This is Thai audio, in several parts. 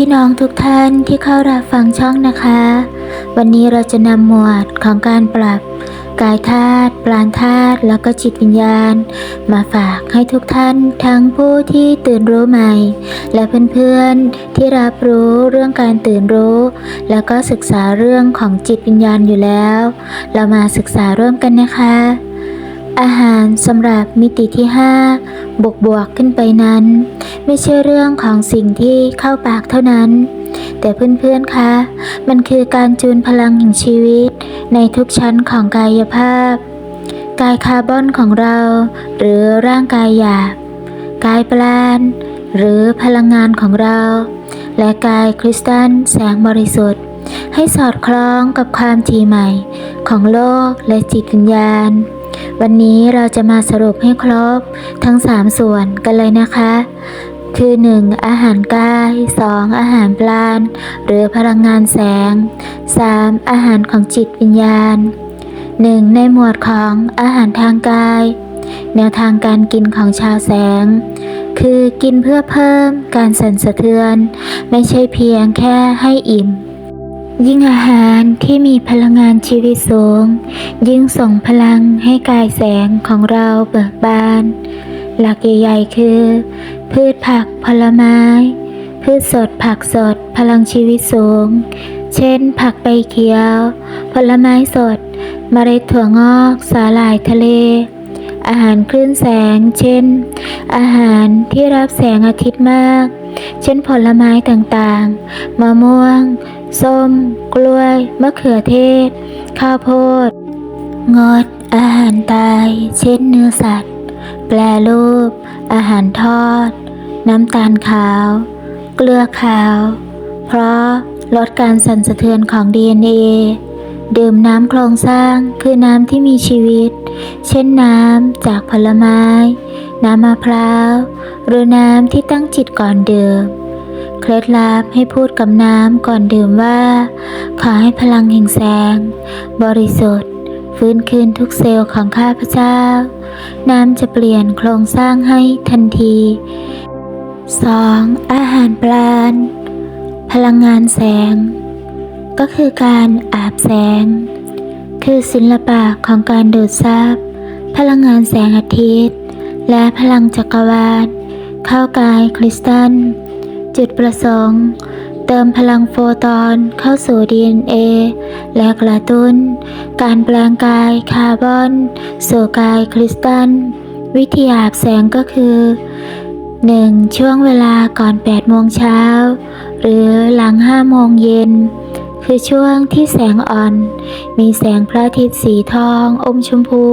พี่น้องทุกท่านที่เข้ารับฟังช่องนะคะ วันนี้เราจะนำหมวดของการปรับกายธาตุปราณธาตุแล้วก็จิตวิญญาณ มาฝากให้ทุกท่านทั้งผู้ที่ตื่นรู้ใหม่ และเพื่อนๆที่รับรู้เรื่องการตื่นรู้ แล้วก็ศึกษาเรื่องของจิตวิญญาณอยู่แล้ว เรามาศึกษาร่วมกันนะคะ อาหารสำหรับมิติที่ 5 บวกบวกๆขึ้นไปนั้น ไม่ใช่เรื่องของสิ่งที่เข้าปากเท่านั้น แต่เพื่อนๆ คะ มันคือการจูนพลังแห่งชีวิต ในทุกชั้นของกายภาพ กายคาร์บอนของเรา หรือร่างกายหยาบ กายปราณหรือพลังงานของเรา และกายคริสตัลแสงบริสุทธิ์ ให้สอดคล้องกับความถี่ใหม่ ของโลกและจิตวิญญาณวันนี้เราจะมาสรุปให้ครบทั้ง 3 ส่วนกันเลยนะคะ คือ 1. อาหารกาย 2. อาหารปราณหรือพลังงานแสง 3. อาหารของจิตวิญญาณ 1. ในหมวดของอาหารทางกาย แนวทางการกินของชาวแสง คือกินเพื่อเพิ่มการสั่นสะเทือน ไม่ใช่เพียงแค่ให้อิ่มยิ่งอาหารที่มีพลังงานชีวิตสูง ยิ่งส่งพลังให้กายแสงของเราเบิกบาน หลักใหญ่ๆคือ พืชผักผลไม้ พืชสดผักสดพลังชีวิตสูง เช่น ผักใบเขียว ผลไม้สดเมล็ดถั่วงอก สาหร่ายทะเล อาหารคลื่นแสง เช่น อาหารที่รับแสงอาทิตย์มาก เช่นผลไม้ต่างๆ มะม่วง ส้ม กล้วย มะเขือเทศ ข้าวโพด งด อาหารตาย เช่นเนื้อสัตว์ แปรรูป อาหารทอด น้ำตาลขาว เกลือขาว เพราะลดการสั่นสะเทือนของ DNA ดื่มน้ำโครงสร้างคือน้ำที่มีชีวิต เช่นน้ำจากผลไม้ น้ำมะพร้าว หรือน้ำที่ตั้งจิตก่อนดื่ม เคล็ดลับให้พูดกับน้ำก่อนดื่มว่า ขอให้พลังแห่งแสง บริสุทธิ์ ฟื้นคืนทุกเซลล์ของข้าพเจ้า น้ำจะเปลี่ยนโครงสร้างให้ทันที 2. อาหารปราณ พลังงานแสง ก็คือการอาบแสง คือศิลปะของการดูดซับพลังงานแสงอาทิตย์ และพลังจักรวาล เข้ากายคริสตัล จุดประสงค์ เติมพลังโฟตอนเข้าสู่ DNA และกระตุ้น การแปลงกายคาร์บอนสู่กายคริสตัล วิธีอาบแสงก็คือ 1. ช่วงเวลาก่อน 8 โมงเช้า หรือหลัง 5 โมงเย็น คือช่วงที่แสงอ่อน มีแสงพระอาทิตย์สีทอง อมชมพู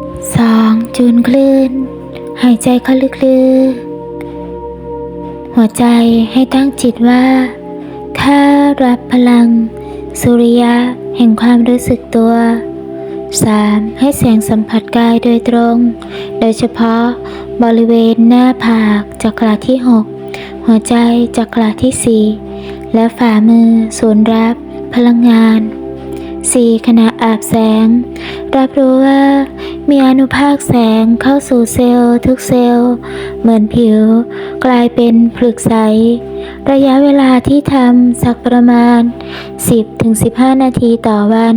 2. จูนคลื่น หายใจเข้าลึกๆ หัวใจให้ตั้งจิตว่าถ้ารับพลัง สุริยะแห่งความรู้สึกตัว 3. ให้แสงสัมผัสกายโดยตรง โดยเฉพาะบริเวณหน้าผากจักราที่ 6 หัวใจจักราที่ 4 และฝ่ามือศูนย์รับพลังงาน 4. ขณะอาบแสง รับรู้ว่า มีอนุภาคแสงเข้าสู่เซลล์ทุกเซลล์ เหมือนผิว กลายเป็นผลึกใส ระยะเวลาที่ทำสักประมาณ 10-15 นาทีต่อวัน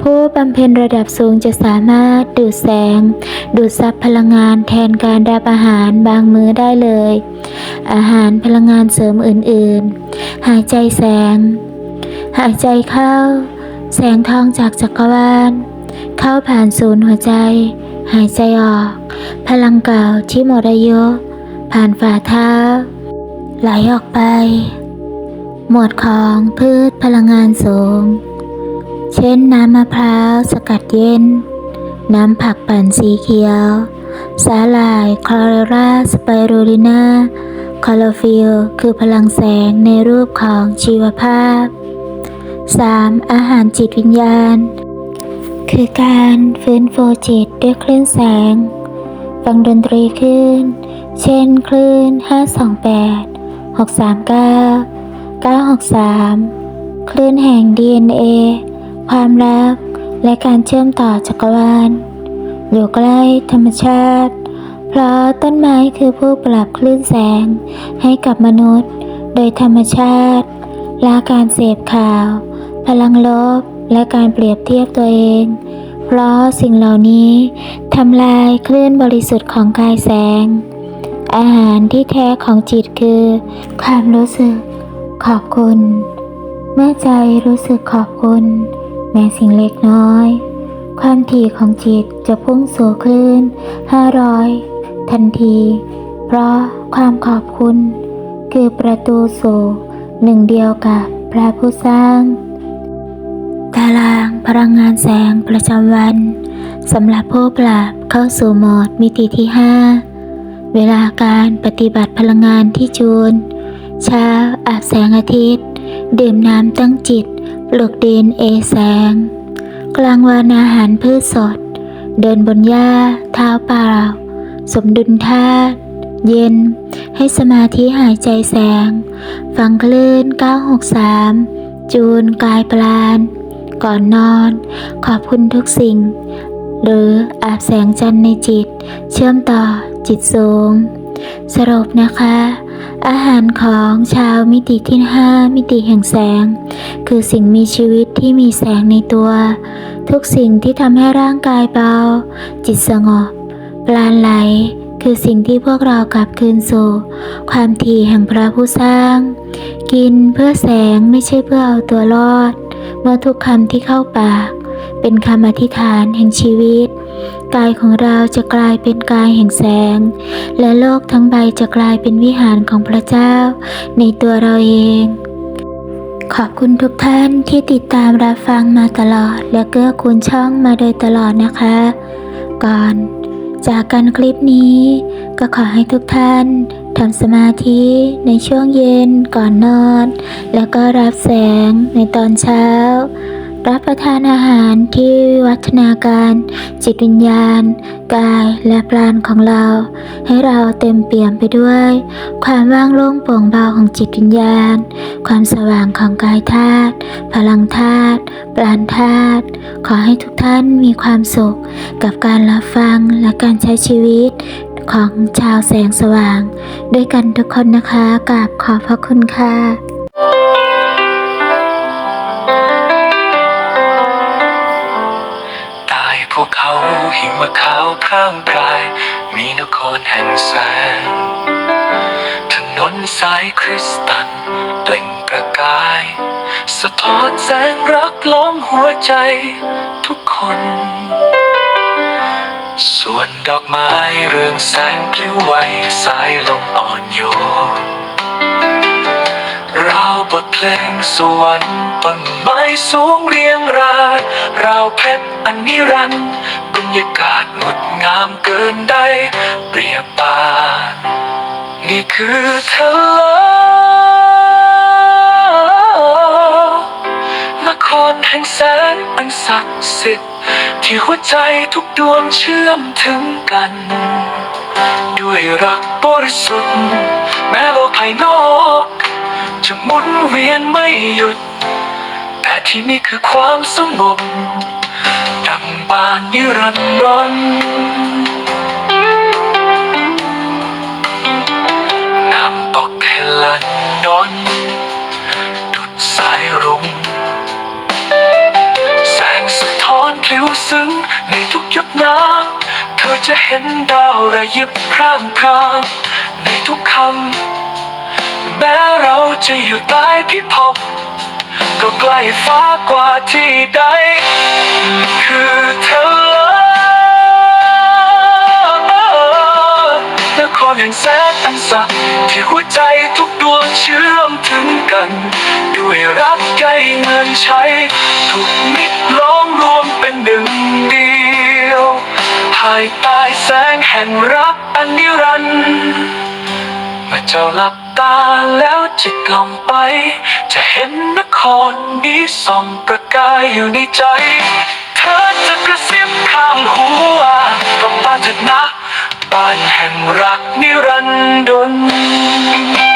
ผู้บำเพ็ญระดับสูงจะสามารถดูดแสง ดูดซับพลังงานแทนการรับอาหารบางมื้อได้เลย อาหารพลังงานเสริมอื่นๆ หายใจแสง หายใจเข้า แสงทองจากจักรวาล เข้าผ่านศูนย์หัวใจ หายใจออก พลังเก่าที่หมดอายุ ผ่านฝ่าเท้า ไหลออกไป หมวดของพืชพลังงานสูง เช่นน้ำมะพร้าวสกัดเย็น น้ำผักปั่นสีเขียว สาหร่ายคลอเรราสไปรูลินาคลอโรฟิลคือพลังแสงในรูปของชีวภาพ 3. อาหารจิตวิญญาณ คือการฟื้นฟูจิตด้วยคลื่นแสง ฟังดนตรีคลื่น เช่นคลื่น 528 639 963 คลื่นแห่ง DNA ความรัก และการเชื่อมต่อจักรวาล อยู่ใกล้ธรรมชาติ เพราะต้นไม้คือผู้ปรับคลื่นแสงให้กับมนุษย์ โดยธรรมชาติละการเสพข่าว พลังลบ และการเปรียบเทียบตัวเอง เพราะสิ่งเหล่านี้ทำลายคลื่นบริสุทธิ์ของกายแสง อาหารที่แท้ของจิตคือ ความรู้สึกขอบคุณ เมื่อใจรู้สึกขอบคุณ แม้สิ่งเล็กน้อย ความถี่ของจิตจะพุ่งสู่คลื่น 500 ทันที เพราะความขอบคุณ คือประตูสู่หนึ่งเดียวกับพระผู้สร้าง ตารางพลังงานแสงประจำวันสำหรับผู้ปราบเข้าสู่โหมดมิติที่ 5 เวลาการปฏิบัติพลังงานที่จูน เช้าอาบแสงอาทิตย์ ดื่มน้ำตั้งจิต ปลุกดินเอแสง กลางวันอาหารพืชสด เดินบนหญ้า เท้าเปล่า สมดุลธาตุเย็น ให้สมาธิหายใจแสง ฟังคลื่น 963 จูนกายปลาน ก่อนนอน ขอบคุณทุกสิ่ง หรืออาบแสงจันทร์ในจิต เชื่อมต่อจิตสูง สรุปนะคะ อาหารของชาวมิติที่ 5 มิติแห่งแสง คือสิ่งมีชีวิตที่มีแสงในตัว ทุกสิ่งที่ทำให้ร่างกายเบา จิตสงบปราณไหลคือสิ่งที่พวกเรากลับคืนสู่ความถี่แห่งพระผู้สร้าง กินเพื่อแสงไม่ใช่เพื่อเอาตัวรอด เมื่อทุกคำที่เข้าปาก เป็นคำอธิษฐานแห่งชีวิต กายของเราจะกลายเป็นกายแห่งแสง และโลกทั้งใบจะกลายเป็นวิหารของพระเจ้า ในตัวเราเอง ขอบคุณทุกท่านที่ติดตามรับฟังมาตลอด และเกื้อกูลช่องมาโดยตลอดนะคะ ก่อน จากกันคลิปนี้ ก็ขอให้ทุกท่าน ทำสมาธิในช่วงเย็นก่อนนอน แล้วก็รับแสงในตอนเช้า รับประทานอาหารที่วิวัฒนาการ จิตวิญญาณ กายและปราณของเรา ให้เราเต็มเปี่ยมไปด้วย ความว่างโล่งโปร่งเบาของจิตวิญญาณ ความสว่างของกายธาตุพลังธาตุปราณธาตุขอให้ทุกท่านมีความสุขกับการรับฟังและการใช้ชีวิต ของชาวแสงสว่าง ด้วยกันทุกคนนะคะกราบขอบพระคุณค่ะใต้ภูเขาหิมะขาวพร่างพราย มีนครแห่งแสง ถนนสายคริสตัลเปล่งประกาย สะท้อนแสงรักล้อมหัวใจทุกคน ส่วนดอกไม้เรืองแสงพลิ้วไหวสายลมอ่อนโยนราวบทเพลงสวรรค์ต้นไม้สูงเรียงรายราวเพชรอันนิรันดร์บรรยากาศงดงามเกินได้เปรียบปานนี่คือทะเลนครแห่งแสงอันศักดิ์สิทธิ์ ที่หัวใจทุกดวงเชื่อมถึงกัน ด้วยรักบริสุทธิ์แม้โลกภายนอก จะหมุนเวียนไม่หยุด แต่ที่นี่คือความสงบดังบานนิรันดรน้ำตกเฮลันดอนดุดสายรุ้ง ซึ้งในทุกหยดน้ำเธอจะเห็นดาวระยิบพร่างพรางในทุกคำ แม้เราจะอยู่ใต้พิภพก็ใกล้ฟ้ากว่าที่ใด คือเธอ แห่งแสงอันศักที่หัวใจทุกดวงเชื่อมถึงกัน ด้วยรักใกล้เงินใช้ ทุกมิตรล้อมรวมเป็นหนึ่งเดียวภายใต้แสงแห่งรักอันนิรันดร์เมื่อเจ้าหลับตาแล้วจิตลงไป จะเห็นนครนี้ส่องประกายอยู่ในใจ เธอจะกระซิบข้างหัวต้องปาจุดนะ บานแห่งรักนิรันดร์